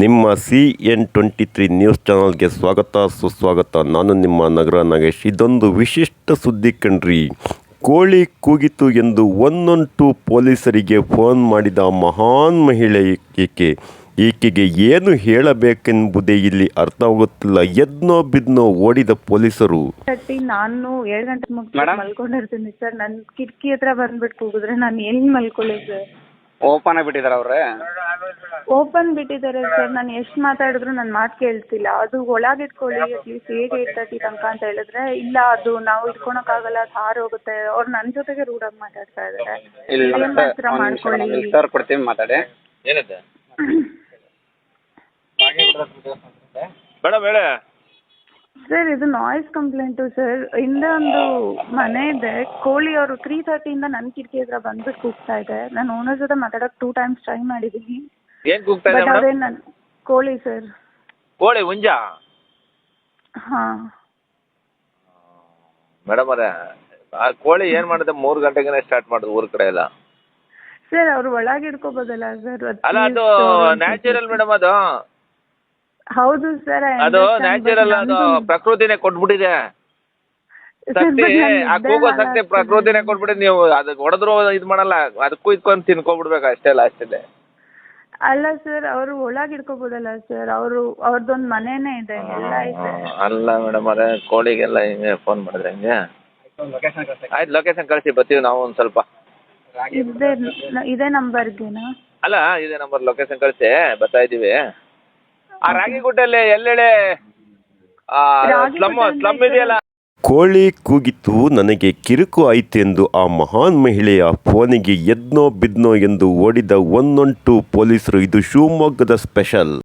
ನಿಮ್ಮ C N twenty three news ಚಾನಲ್ಗೆ ಸ್ವಾಗತ ಸುಸ್ವಾಗತ. ನಾನು ನಿಮ್ಮ ನಗರ ನಾಗೇಶ್. ಇದೊಂದು ವಿಶಿಷ್ಟ ಸುದ್ದಿ ಕಣ್ರಿ. ಕೋಳಿ ಕೂಗಿತು ಎಂದು ಒನ್ ಟು ಪೊಲೀಸರಿಗೆ ಫೋನ್ ಮಾಡಿದ ಮಹಾನ್ ಮಹಿಳೆ ಈಕೆ. ಈಕೆಗೆ ಏನು ಹೇಳಬೇಕೆಂಬುದೇ ಇಲ್ಲಿ ಅರ್ಥವಾಗುತ್ತಿಲ್ಲ. ಎದ್ನೋ ಬಿದ್ನೋ ಓಡಿದ ಪೊಲೀಸರು. ನಾನು ಏಳು ಗಂಟೆ ಮುಗಿದು ಮಲ್ಕೊಂಡಿರ್ತೀನಿ ಸರ್. ನನ್ನ ಕಿಟಕಿ ಹತ್ರ ಬಂದ್ಬಿಟ್ಟು ಕೂಗಿದ್ರೆ ನಾನು ಎಲ್ಲಿ ಮಲ್ಕೊಳ್ಳಿ ಸರ್ ಓಪನ್ ಆಗಿಬಿಟ್ಟಿದಾರ ಅವ್ರೆ? ಓಪನ್ ಬಿಟ್ಟಿದ್ದಾರೆ ಸರ್ ನಾನು ಎಷ್ಟು ಮಾತಾಡಿದ್ರು ನನ್ನ ಮಾತು ಕೇಳ್ತಿಲ್ಲ. ಅದು ಒಳಗಿಟ್ಕೊಳ್ಳಿ ಅಟ್ಲೀಸ್ಟ್ ಹೇಗೆ ಇರ್ತೈತಿ ತರ್ಟಿ ತನಕ ಅಂತ ಹೇಳಿದ್ರೆ ಇಲ್ಲ ಅದು ನಾವು ಇಟ್ಕೊಳಕ್ಕಾಗಲ್ಲ ಅದು ಹೋಗುತ್ತೆ. ಅವ್ರು ನನ್ನ ಜೊತೆಗೆ ರೂಢಾಗಿ ಮಾತಾಡ್ತಾ ಇದ್ದಾರೆ ಇಲ್ಲ ಏನ್ ಸರ್ ಮಾಡ್ಕೊಳ್ಳಿ. ಕೊಡ್ತೀವಿ ಮಾತಾಡಿ. ಏನಂತೆ? ಮೇಡಮ್ ಹೇಳಿ ಸರ್ ಇದು ನಾಯ್ಸ್ ಕಂಪ್ಲೇಂಟು ಸರ್ ಹಿಂದೆ ಒಂದು ಮನೆ ಇದೆ. ಕೋಳಿ ಅವರು ತ್ರೀ ತರ್ಟಿಯಿಂದ ನನ್ನ ಕಿಟಕಿ ಹತ್ರ ಬಂದ್ಬಿಟ್ಟು ಕೂಗ್ತಾ ಇದೆ. ನಾನು ಓನರ್ ಜೊತೆ ಮಾತಾಡೋಕೆ ಟೂ ಟೈಮ್ಸ್ ಟ್ರೈ ಮಾಡಿದ್ದೀನಿ. ಏನ್ ಕೂಗ್ತಾ ಇದೆ ಬಟ್ ಮೇಡಮ್ ಅದೇ ನನ್ನ ಕೋಳಿ ಸರ್ ಕೋಳಿ ಹುಂಜ? ಹಾಂ. ಮೇಡಮ್ ಅದೇ ಆ ಕೋಳಿ ಏನ್ ಮಾಡಿದೆ? ಮೂರ್ ಗಂಟೆಗೆ ಸ್ಟಾರ್ಟ್ ಮಾಡುದು ಊರ್ ಕಡೆ ಎಲ್ಲ. ಸರ್ ಅವ್ರು ಒಳಗೆ ಇಡ್ಕೋಬೋದಲ್ಲ ಸರ್ ಅಲ್ಲ ಅದು ನ್ಯಾಚುರಲ್ ಮೇಡಮ್ ಅದು. ಹೌದು ಸರ್ ಅದು ನ್ಯಾಚುರಲ್ ಅದು ಪ್ರಕೃತಿನೇ ಕೊಟ್ಬಿಟ್ಟಿದೆ. ಶಕ್ತಿ ಆ ಕೂಗೋ ಶಕ್ತಿ ಪ್ರಕೃತಿನೇ ಕೊಟ್ಬಿಟ್ಟಿದೆ ನೀವು ಅದಕ್ಕೆ ಹೊಡೆದ್ರು ಇದು ಮಾಡಲ್ಲ ಅದಕ್ಕೂ ಇದ್ಕೊಂಡು ತಿನ್ಕೊಬಿಡ್ಬೇಕು ಅಷ್ಟೇ ಲಾಸ್ಟಲ್ಲಿ ಅಲ್ಲ. ಸರ್ ಅವರು ಒಳಗೆ ಇಟ್ಕೋಬೋದಲ್ಲ ಸರ್ ಅವರು ಅವ್ರದ್ದೊಂದು ಮನೆನೇ ಇದೆ ಎಲ್ಲ ಇದೆ. ಅಲ್ಲ ಮೇಡಮ್ ಅದೇ ಕೋಳಿಗೆಲ್ಲ ಹಿಂಗೆ ಫೋನ್ ಮಾಡಿದ್ರೆ ಹಿಂಗೆ? ಆಯ್ತು ಲೊಕೇಶನ್ ಕಳಿಸಿ ಬರ್ತೀವಿ ನಾವು ಒಂದು ಸ್ವಲ್ಪ. ಇದೇ ಇದೇ ನಂಬರ್ಗೆನಾ ಅಲ್ಲ ಇದೇ ನಂಬರ್ ಲೊಕೇಶನ್ ಕಳಿಸಿ ಬರ್ತಾ ಇದ್ದೀವಿ. ಆ ರಾಗಿಗುಡ್ಡಲ್ಲಿ ಎಲ್ಲೆಡೆ ಸ್ಲಮ್ ಸ್ಲಮ್ ಇದೆಯಲ್ಲ? ಕೋಳಿ ಕೂಗಿತು ನನಗೆ ಕಿರುಕು ಆಯ್ತೆಂದು ಆ ಮಹಾನ್ ಮಹಿಳೆಯ ಫೋನಿಗೆ ಎದ್ನೋ ಬಿದ್ನೋ ಎಂದು ಓಡಿದ ಒನ್ ಟು ಪೊಲೀಸರು ಇದು ಶಿವಮೊಗ್ಗದ ಸ್ಪೆಷಲ್.